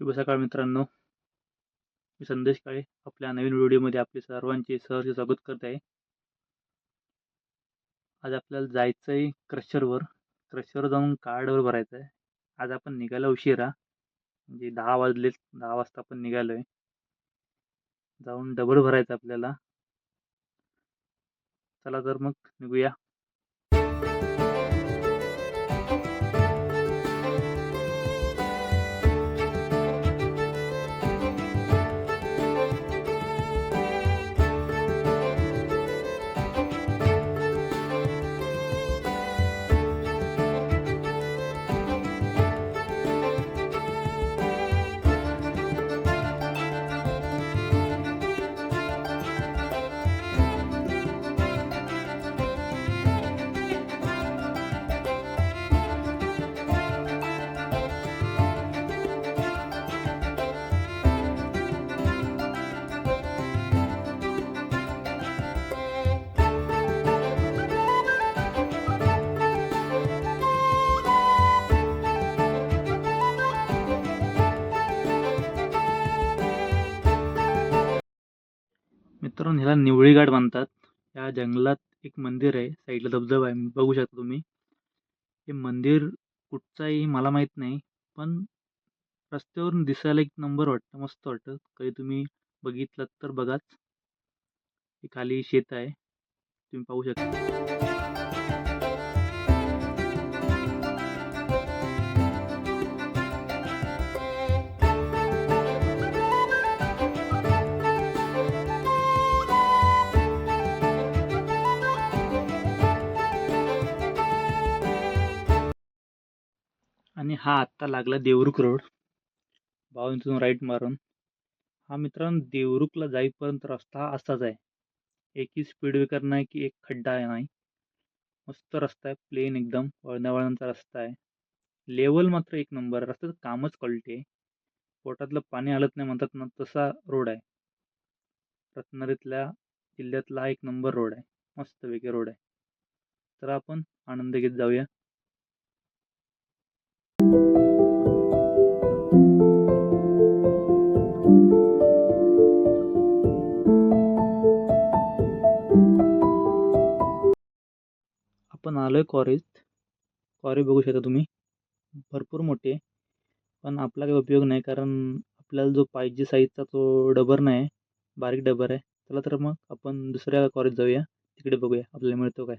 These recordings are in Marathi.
शुभ सकाळ मित्रांनो. मी संदेश काळे आपल्या नवीन व्हिडिओमध्ये आपले सर्वांचे सहर्ष स्वागत करत आहे. आज आपल्याला जायचं आहे क्रशरवर. क्रशरवर जाऊन कार्डवर भरायचं आहे. आज आपण निघायला उशिरा. म्हणजे दहा वाजलेत. दहा वाजता आपण निघालो आहे. जाऊन डबल भरायचं आपल्याला. चला तर मग निघूया. मित्रांनो ह्याला निवळी घाट म्हणतात. या जंगलात एक मंदिर आहे. साईडला धबधबा आहे. बघू शकता तुम्ही. हे मंदिर कुठचं आहे मला माहीत नाही पण रस्त्यावरून दिसायला एक नंबर वाटतं. मस्त वाटतं. कधी तुम्ही बघितलं तर बघाच. खाली शेत आहे. तुम्ही पाहू शकता. हा आत्ता लागला देवरुख रोड भावांतून राईट मारून. हा मित्रांनो देवरुखला जाईपर्यंत रस्ता हा असाच आहे. एकही स्पीड ब्रेकर नाही की एक खड्डा आहे नाही. मस्त रस्ता आहे प्लेन एकदम वळणावळणाचा रस्ता आहे. लेवल मात्र एक नंबर रस्त्याचं कामच क्वालिटी आहे. पोटातलं पाणी हलत नाही म्हणतात ना तसा रोड आहे. रत्नागिरीतल्या जिल्ह्यातला हा एक नंबर रोड आहे. मस्तपैकी रोड आहे. तर आपण आनंद घेत जाऊया. आपण आलो आहे कॉरेज. क्वारी बघू शकता तुम्ही. भरपूर मोठी. आहे पण आपला काही उपयोग नाही कारण आपल्याला जो पाहिजे साईजचा तो डबर नाही. बारीक डबर आहे. चला तर मग आपण दुसऱ्या क्वारीत जाऊया. तिकडे बघूया. आपल्याला मिळतो काय?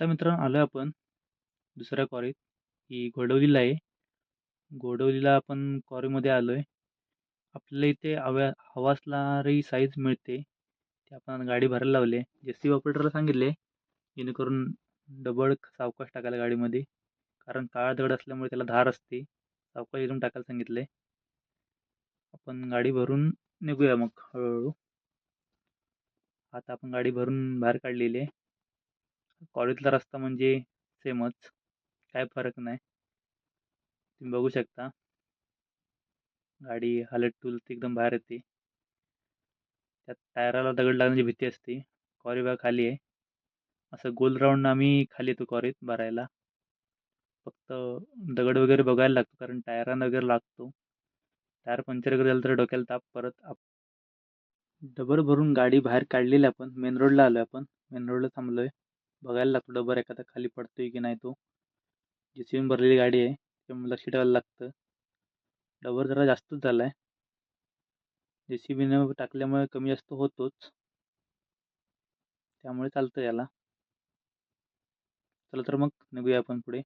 आता मित्रांनो आलो आपण दुसऱ्या कॉरीत ही घोडवलीला आहे. घोडवलीला आपण कॉरीमध्ये आलो आहे आपल्याला इथे हव्या हवा साईज मिळते. ते आपण गाडी भरायला लावले जे सी ऑपरेटरला सांगितले जेणेकरून डबल सावकाश टाकायला गाडीमध्ये. कारण काळा दगड असल्यामुळे त्याला धार असते. सावकाश इथून टाकायला सांगितले आपण गाडी भरून निघूया मग हळूहळू. आता आपण गाडी भरून बाहेर काढलेली आहे. कॉलेजला रस्ता म्हणजे सेमच काय फरक नाही. तुम्ही बघू शकता. गाडी हालत ती एकदम बाहेर येते. त्यात टायराला दगड लागण्याची भीती असते. कॉरी बॅग खाली आहे. असं गोल राऊंड आम्ही खाली येतो कॉरीत भरायला. फक्त दगड वगैरे बघायला लागतो कारण टायरांना वगैरे लागतो. टायर पंक्चर वगैरे झालं तर डोक्याला ताप परत आप डबर भरून गाडी बाहेर काढलेली आपण. मेन रोडला आलो आपण. मेन रोडला थांबलो आहे बघायला लागतो डबर एखादा खाली पडतोय की नाही तो. जी सी भरलेली गाडी आहे त्यामुळे लक्ष ठेवायला लागतं. डबर जरा जास्तच झाला आहे जे सी बीनं टाकल्यामुळे कमी जास्त होतोच. त्यामुळे चालतं याला. चला तर मग निघूया आपण पुढे.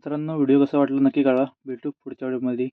मित्रांनो व्हिडिओ कसा वाटला नक्की कळवा. भेटू पुढच्या व्हिडिओमध्ये.